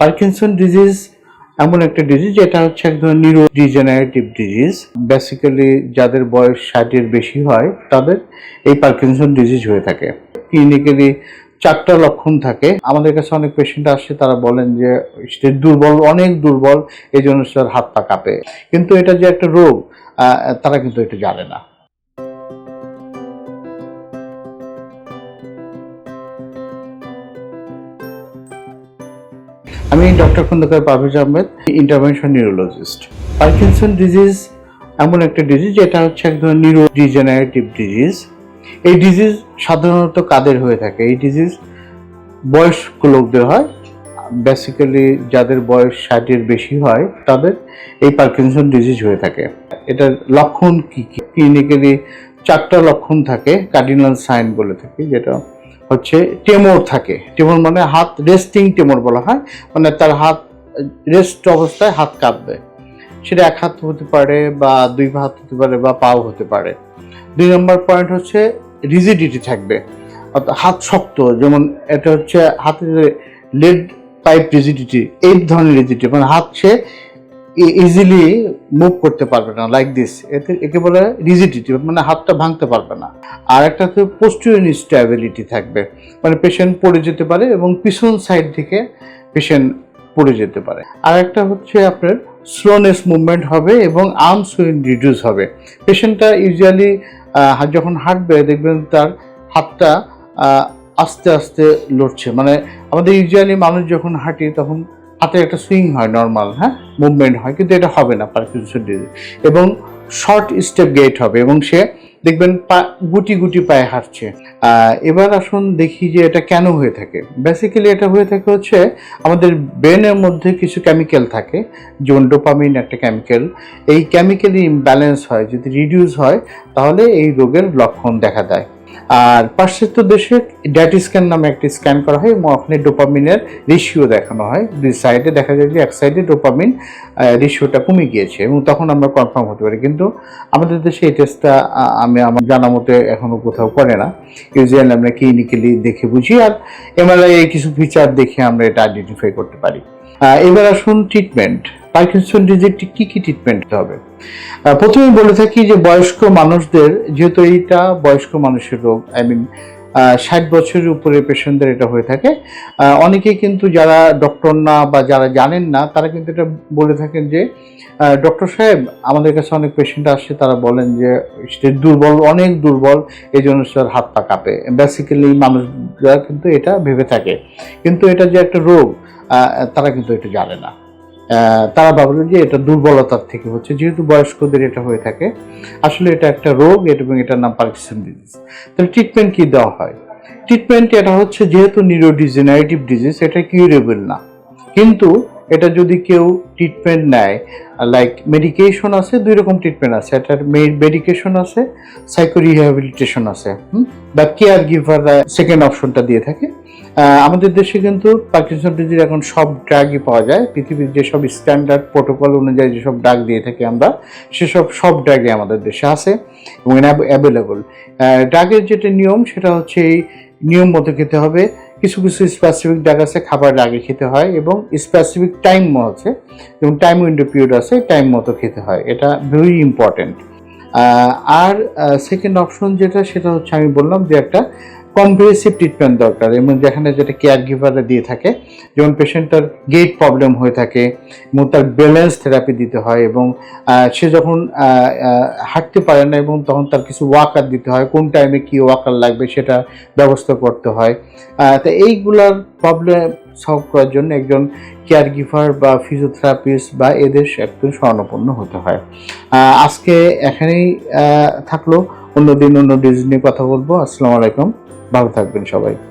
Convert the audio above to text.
Parkinson disease এমন একটা disease যেটা হচ্ছে এক ধরনের নিউরো ডিজেনারেটিভ ডিজিজ বেসিক্যালি যাদের বয়স ষাটের বেশি হয়, তাদের এই পার্কিনসন ডিজিজ হয়ে থাকে। ক্লিনিক্যালি চারটা লক্ষণ থাকে। আমাদের কাছে অনেক পেশেন্ট আসে, তারা বলেন যে, সে দুর্বল, অনেক দুর্বল। এই জন্য তার হাত পা কাঁপে। কিন্তু এটা যে একটা রোগ তারা কিন্তু এটা জানে না। আমি doctor Khandakar Parvez Ahmed intervention neurologist Parkinson disease এমন একটা ডিজিজ যেটা হচ্ছে এক ধরনের নিউরো ডিজেনারেটিভ ডিজিজ এই ডিজিজ সাধারণত কাদের হয়ে থাকে? এই ডিজিজ বয়স্ক লোকদের হয়। বেসিক্যালি যাদের বয়স ষাটের বেশি হয়, তাদের এই পার্কিনসন ডিজিজ হয়ে থাকে। এটার লক্ষণ কি কি? ক্লিনিক্যালি চারটা লক্ষণ থাকে কার্ডিনাল সাইন বলে থাকি, যেটা হচ্ছে টেমর থাকে। টেমর মানে হাত রেস্টিং টেমর বলা হয়। মানে তার হাত রেস্ট অবস্থায় হাত কাঁপবে। সেটা এক হাত হতে পারে বা দুই হাত হতে পারে বা পাও হতে পারে। দুই নম্বর পয়েন্ট হচ্ছে রিজিডিটি থাকবে। অর্থাৎ হাত শক্ত, যেমন এটা হচ্ছে হাতে লেড পাইপ রিজিডিটি এই ধরনের রিজিডিটি মানে হাত সে ইজিলি মুভ করতে পারবে না লাইক দিস এতে, একে বলে রিজিডিটি মানে হাতটা ভাঙতে পারবে না। আর একটা হচ্ছে পোস্টিরিয়র স্ট্যাবিলিটি থাকবে মানে পেশেন্ট পড়ে যেতে পারে এবং পিছন সাইড থেকে পেশেন্ট পড়ে যেতে পারে। আর একটা হচ্ছে আপনার স্লোনেস মুভমেন্ট হবে এবং আর্ম সুইং রিডিউস হবে। পেশেন্টটা ইউজুয়ালি যখন হাঁটবে, দেখবেন তার হাতটা আস্তে আস্তে লড়ছে। মানে আমাদের ইউজুয়ালি মানুষ যখন হাঁটি তখন হাতে একটা সুইং হয় নর্মাল হ্যাঁ? মুভমেন্ট হয়, কিন্তু এটা হবে না পার্কিনসন ডিজিজ এবং শর্ট স্টেপ গেট হবে এবং সে দেখবেন পা, গুটি গুটি পায়ে হাঁটছে। এবার আসুন দেখি যে এটা কেন হয়ে থাকে। বেসিক্যালি এটা হয়ে থাকে হচ্ছে আমাদের ব্রেনের মধ্যে কিছু কেমিক্যাল থাকে, যেমন ডোপামিন একটা কেমিক্যাল এই কেমিক্যালি ইমব্যালেন্স হয়, যদি রিডিউস হয়, তাহলে এই রোগের লক্ষণ দেখা দেয়। আর পাশ্চাত্য দেশে ড্যাট স্ক্যান নামে একটি স্ক্যান করা হয় এবং ওখানে ডোপামিনের রেশিও দেখানো হয়। দুই সাইডে দেখা যায় যে এক সাইডে ডোপামিন রেশিওটা কমে গিয়েছে এবং তখন আমরা কনফার্ম হতে পারি। কিন্তু আমাদের দেশে এই টেস্টটা আমি আমার জানা মতে এখনও কোথাও করে না। ইউজুয়ালি আমরা ক্লিনিক্যালি দেখে বুঝি আর এমআরআই কিছু ফিচার দেখে আমরা এটা আইডেন্টিফাই করতে পারি। এবার আসুন ট্রিটমেন্ট পার্কিনসন ডিজিজটি কি কি ট্রিটমেন্ট হবে? প্রথমে বলে থাকি যে বয়স্ক মানুষদের যেহেতু এইটা বয়স্ক মানুষের রোগ আই মিন ষাট বছরের উপরে পেশেন্টদের এটা হয়ে থাকে। আহ, অনেকেই কিন্তু যারা ডক্টর না বা যারা জানেন না তারা কিন্তু এটা বলে থাকেন যে ডক্টর সাহেব আমাদের কাছে অনেক পেশেন্ট আসে তারা বলেন যে সে দুর্বল অনেক দুর্বল এই জন্য তার হাত পা কাঁপে। বেসিক্যালি মানুষরা কিন্তু এটা ভেবে থাকে। কিন্তু এটা যে একটা রোগ তারা কিন্তু এটা জানে না। তারা ভাবলেন যে এটা দুর্বলতার থেকে হচ্ছে, যেহেতু বয়স্কদের এটা হয়ে থাকে, আসলে এটা একটা রোগ এবং এটার নাম পার্কিসন ডিজিজ তাহলে ট্রিটমেন্ট কি দেওয়া হয়? ট্রিটমেন্ট এটা হচ্ছে যেহেতু নিউরোডিজেনারেটিভ ডিজিজ এটা কিউরেবল না। কিন্তু এটা যদি কেউ ট্রিটমেন্ট নেয় লাইক মেডিকেশন আছে, দুই রকম ট্রিটমেন্ট আছে। এটার মেডিকেশন আছে সাইকো রিহ্যাবিলিটেশন আছে? বা কেয়ার গিভার সেকেন্ড অপশনটা দিয়ে থাকে। আমাদের দেশে কিন্তু পার্কিনসন ডিজিজ এখন সব ড্রাগই পাওয়া যায়। পৃথিবীর যেসব স্ট্যান্ডার্ড প্রোটোকল অনুযায়ী যেসব ড্রাগ দিয়ে থাকি আমরা, সেসব সব ড্রাগই আমাদের দেশে আছে এবং অ্যাভেলেবল ড্রাগের যেটা নিয়ম, সেটা হচ্ছে এই নিয়ম মতো খেতে হবে। কিছু কিছু স্পেসিফিক ডাক আছে খাবার আগে খেতে হয় এবং স্পেসিফিক টাইম আছে, যেমন টাইম উইন্ডো পিরিয়ড আছে টাইম মতো খেতে হয়। এটা ভেরি ইম্পর্ট্যান্ট আর সেকেন্ড অপশন যেটা, সেটা হচ্ছে আমি বললাম যে একটা কম্প্রিহেন্সিভ ট্রিটমেন্ট দরকার। এবং যেখানে যেটা কেয়ার গিভাররা দিয়ে থাকে, যেমন পেশেন্টটার গেট প্রবলেম হয়ে থাকে, এবং তার ব্যালেন্স থেরাপি দিতে হয়, এবং সে যখন হাঁটতে পারে না, এবং তখন তার কিছু ওয়াকার দিতে হয়, কোন টাইমে কি ওয়াকার লাগবে সেটা ব্যবস্থা করতে হয়। তো এইগুলার প্রবলেম সলভ করার জন্য একজন কেয়ার গিভার বা ফিজিওথেরাপিস্ট বা এদের একজন স্বর্ণপন্ন হতে হয়। আজকে এখানেই থাকল। অন্যদিন অন্য ডিজ নিয়ে কথা বলব। আসসালামু আলাইকুম। ভালো থাকবেন সবাই।